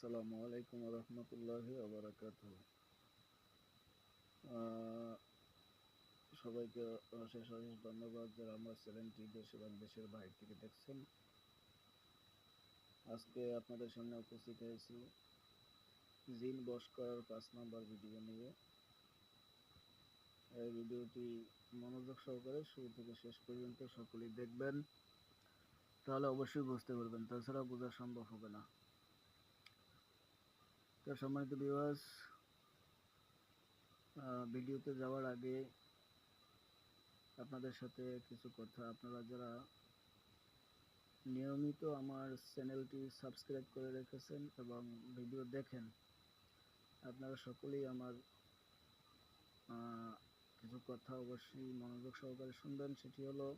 আসসালামু আলাইকুম রহমতুল্লাহ আবরাকাত সবাইকে অশেষ অশেষ ধন্যবাদ যারা আমার চ্যানেলটি দেশ এবং দেশের বাইরে থেকে দেখছেন। আজকে আপনাদের সামনে উপস্থিত হয়েছি জিন বস করার পাঁচ নম্বর ভিডিও নিয়ে। এই ভিডিওটি মনোযোগ সহকারে শুরু থেকে শেষ পর্যন্ত সকলেই দেখবেন, তাহলে অবশ্যই বুঝতে পারবেন তাছাড়া বোঝা সম্ভব হবে না। তো সম্মানিত ভিউয়ার্স ভিডিওতে যাওয়ার আগে আপনাদের সাথে কিছু কথা। আপনারা যারা নিয়মিত আমার চ্যানেলটি সাবস্ক্রাইব করে রেখেছেন এবং ভিডিও দেখেন, আপনারা সকলেই আমার কিছু কথা অবশ্যই মনোযোগ সহকারে শুনবেন। সেটি হলো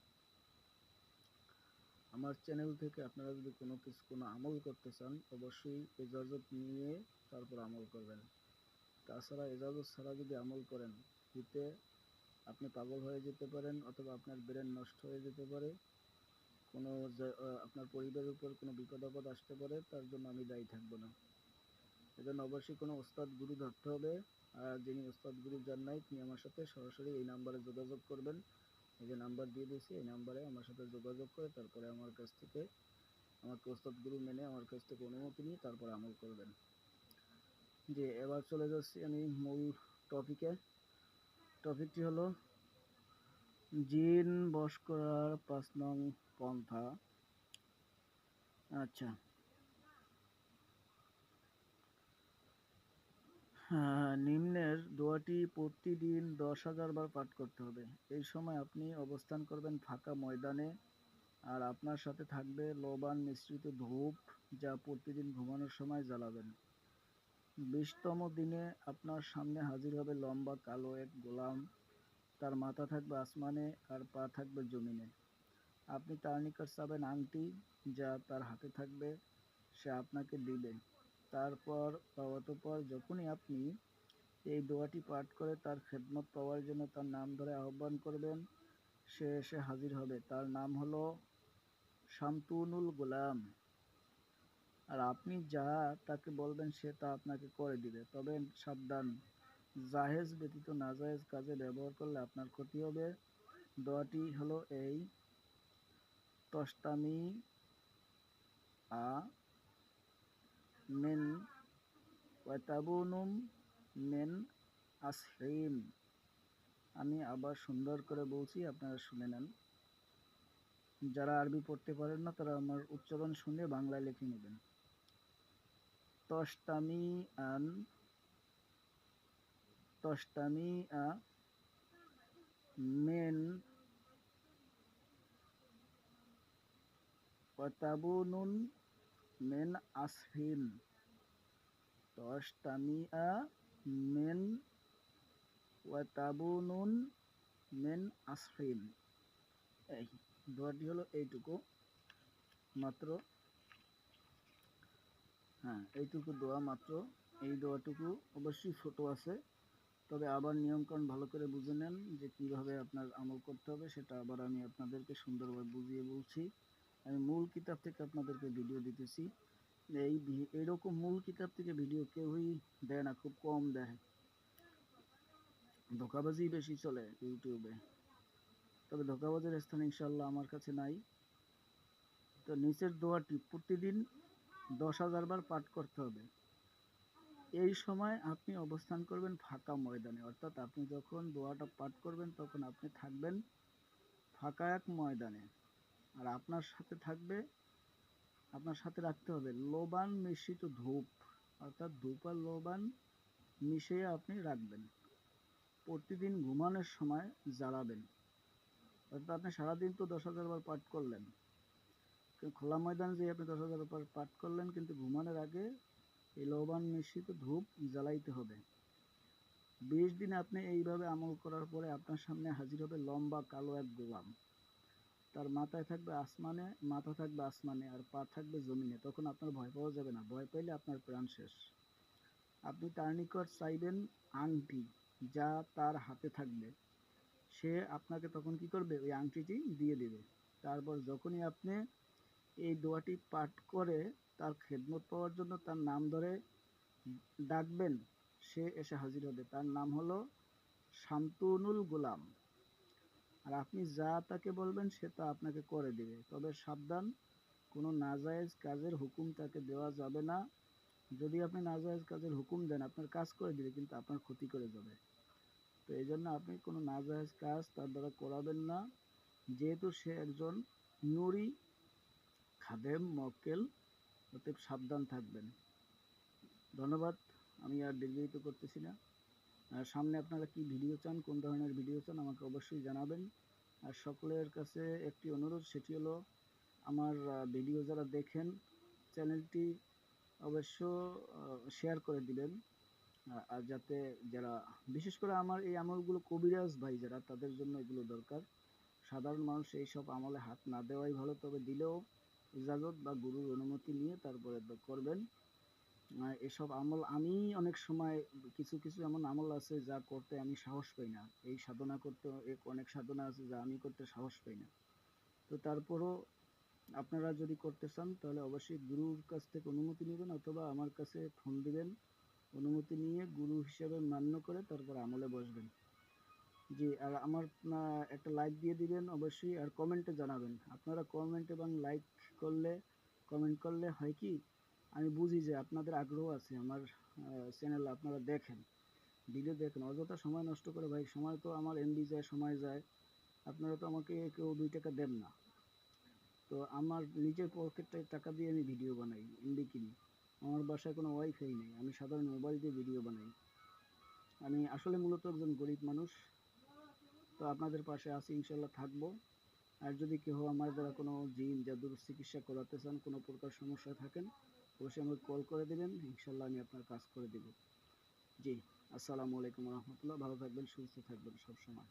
আমার চ্যানেল থেকে আপনারা যদি কোনো কিছু, কোনো আমল করতে চান, অবশ্যই ইজাজত নিয়ে তারপর আমল করবেন। তাছাড়া এজাজত ছাড়া যদি আমল করেন হিতে আপনি পাগল হয়ে যেতে পারেন অথবা আপনার ব্রেন নষ্ট হয়ে যেতে পারে, কোনো আপনার পরিবারের উপর কোনো বিপদ আপদ আসতে পারে, তার জন্য আমি দায়ী থাকব না। এজন্য অবশ্যই কোনো ওস্তাদ গুরু ধরতে হবে, আর যিনি ওস্তাদ গুরু যান নাই তিনি আমার সাথে সরাসরি এই নাম্বারে যোগাযোগ করবেন। এই যে নাম্বার দিয়ে দিয়েছি, এই নাম্বারে আমার সাথে যোগাযোগ করে তারপরে আমার কাছ থেকে আমার গুরু মেনে আমার কাছ থেকে অনুমতি নিয়ে তারপর আমল করবেন। যে এবার চলে যাচ্ছি আমি মূল টপিকে টপিকটি হলো, জিন বস করার পাঁচ নং পন্থা। আচ্ছা। নিম্নের দোয়াটি প্রতিদিন দশ হাজার বার পাঠ করতে হবে। এই সময় আপনি অবস্থান করবেন ফাঁকা ময়দানে আর আপনার সাথে থাকবে লবান মিশ্রিত ধূপ যা প্রতিদিন ঘুমানোর সময় জ্বালাবেন। বিশতম দিনে আপনার সামনে হাজির হবে লম্বা কালো এক গোলাম। তার মাথা থাকবে আসমানে আর পা থাকবে জমিনে। আপনি তার নিকট চাবেন আংটি যা তার হাতে থাকবে, সে আপনাকে দিবে। তারপর অতপর যখনই আপনি এই দোয়াটি পাঠ করে তার খেদমত পাওয়ার জন্য তার নাম ধরে আহ্বান করবেন, সে এসে হাজির হবে। তার নাম হলো শামতুনুল গোলাম। আর আপনি যা তাকে বলবেন সে তা আপনাকে করে দিবে। তবে সাবধান, জাহেজ ব্যতীত নাজাহেজ কাজে ব্যবহার করলে আপনার ক্ষতি হবে। দোয়াটি হলো এই তস্তামি আ মেন ওয়াতাবুনুম মেন আসহিম আমি আবার সুন্দর করে বলছি, আপনারা শুনে নেন। যারা আরবি পড়তে পারেন না, তারা আমার উচ্চারণ শুনে বাংলায় লিখে নেবেন। তস্তামি আন, তস্তামি আ, মেন ওয়াতাবুনুন মেন আসফিন তস্তামিয়া মেন ওয়াতাবুনুন, মেন আসফিন এই দোয়াটি হলো এইটুকু মাত্র। হ্যাঁ এইটুকু দোয়া মাত্র। এই দোয়াটুকু অবশ্যই ছোট আছে। তবে আবার নিয়মকানুন ভালো করে বুঝে নেন যে কীভাবে আপনার আমল করতে হবে, সেটা আবার আমি আপনাদেরকে সুন্দরভাবে বুঝিয়ে বলছি। আমি মূল কিতাব থেকে আপনাদেরকে ভিডিও দিতেছি। এই এরকম মূল কিতাব থেকে ভিডিও কেউই দেয় না, খুব কম দেয়। ধোকাবাজি বেশি চলে ইউটিউবে। তবে ধোকাবাজের স্থান ইনশাল্লাহ আমার কাছে নাই। তো নিচের দোয়াটি প্রতিদিন দশ হাজার বার পাঠ করতে হবে। এই সময় আপনি অবস্থান করবেন ফাঁকা ময়দানে। অর্থাৎ আপনি যখন দোয়াটা পাঠ করবেন, তখন আপনি থাকবেন ফাঁকা এক ময়দানে। আর আপনার সাথে থাকবে, আপনার সাথে রাখতে হবে লোবান মিশ্রিত ধূপ। অর্থাৎ ধূপ আর লোবান মিশিয়ে আপনি রাখবেন। প্রতিদিন ঘুমানোর সময় জ্বালাবেন। অর্থাৎ আপনি সারাদিন তো দশ হাজার বার পাঠ করলেন। খোলা ময়দানে যে আপনি দশ হাজার বার পাঠ করলেন, কিন্তু ঘুমানোর আগে এই লোবান মিশ্রিত ধূপ জ্বালাইতে হবে। বিশ দিন আপনি এইভাবে আমল করার পরে আপনার সামনে হাজির হবে লম্বা কালো এক গোলাম তার মাথায় থাকবে আসমানে, মাথা থাকবে আসমানে আর পা থাকবে জমিনে, তখন আপনার ভয় পাওয়া যাবে না। ভয় পাইলে আপনার প্রাণ শেষ। আপনি তার নিকট চাইবেন আংটি, যা তার হাতে থাকবে। সে আপনাকে তখন কি করবে? ওই আংটিটি দিয়ে দেবে। তারপর যখনই আপনি এই দোয়াটি পাঠ করে তার খেদমত পাওয়ার জন্য তার নাম ধরে ডাকবেন, সে এসে হাজির হবে। তার নাম হলো শান্তনুল গোলাম। আর আপনি যা তাকে বলবেন সে তা আপনাকে করে দিবে। তবে সাবধান, কোনো নাজায়েজ কাজের হুকুম তাকে দেওয়া যাবে না। যদি আপনি নাজায়েজ কাজের হুকুম দেন, আপনার কাজ করে দিবে, কিন্তু আপনার ক্ষতি করে যাবে। তো এই জন্য আপনি কোনো নাজায়েজ কাজ তার দ্বারা করাবেন না। যেহেতু সে একজন নুরি, খাদেম, মক্কেল, অতএব সাবধান থাকবেন। ধন্যবাদ, আমি আর দীর্ঘায়িত করতেছি না। সামনে আপনারা কি ভিডিও চান, কোন ধরনের ভিডিও চান, আমাকে অবশ্যই জানাবেন। আর সকলের কাছে একটি অনুরোধ, সেটি হলো আমার ভিডিও যারা দেখেন চ্যানেলটি অবশ্য শেয়ার করে দিবেন। আর যাতে যারা, বিশেষ করে আমার এই আমলগুলো কবিরাজ ভাই যারা, তাদের জন্য এগুলো দরকার। সাধারণ মানুষ এই সব আমলে হাত না দেওয়াই ভালো, তবে দিলেও ইজাজত বা গুরুর অনুমতি নিয়ে তারপরে করবেন। এসব আমল আমি অনেক সময় কিছু কিছু এমন আমল আছে যা করতে আমি সাহস পাই না। এই সাধনা করতে অনেক সাধনা আছে যা আমি করতে সাহস পাই না। তো তারপরও আপনারা যদি করতে চান, তাহলে অবশ্যই গুরুর কাছ থেকে অনুমতি নেবেন অথবা আমার কাছে ফোন দিবেন। অনুমতি নিয়ে গুরু হিসেবে মান্য করে তারপর আমলে বসবেন। জি, আর আমার একটা লাইক দিয়ে দিবেন অবশ্যই, আর কমেন্টে জানাবেন। আপনারা কমেন্ট এবং লাইক করলে কমেন্ট করলে হয় কি আমি বুঝি যে আপনাদের আগ্রহ আছে, আমার চ্যানেল আপনারা দেখেন ভিডিও দেখেন, অযথা সময় নষ্ট করে, ভাই, সময় তো আমার এমবি যায়, সময় যায়, আপনারা তো আমাকে কেউ দুই টাকা দেন না। তো আমার নিজের পকেটে টাকা দিয়ে আমি ভিডিও বানাই এমবি কিনি, আমার বাসায় কোনো ওয়াইফাই নেই, আমি সাধারণ মোবাইল দিয়ে ভিডিও বানাই। আমি আসলে মূলত একজন গরিব মানুষ, তো আপনাদের পাশে আছি ইনশাল্লাহ থাকব। আর যদি কেউ আমার দ্বারা কোনো জিন, জাদুর চিকিৎসা করাতে চান, কোনো প্রকার সমস্যা থাকেন অবশ্যই আমাকে কল করে দেবেন ইনশাল্লাহ আমি আপনার কাজ করে দেব। জি, আসসালামু আলাইকুম রহমতুল্লাহ। ভালো থাকবেন, সুস্থ থাকবেন সবসময়।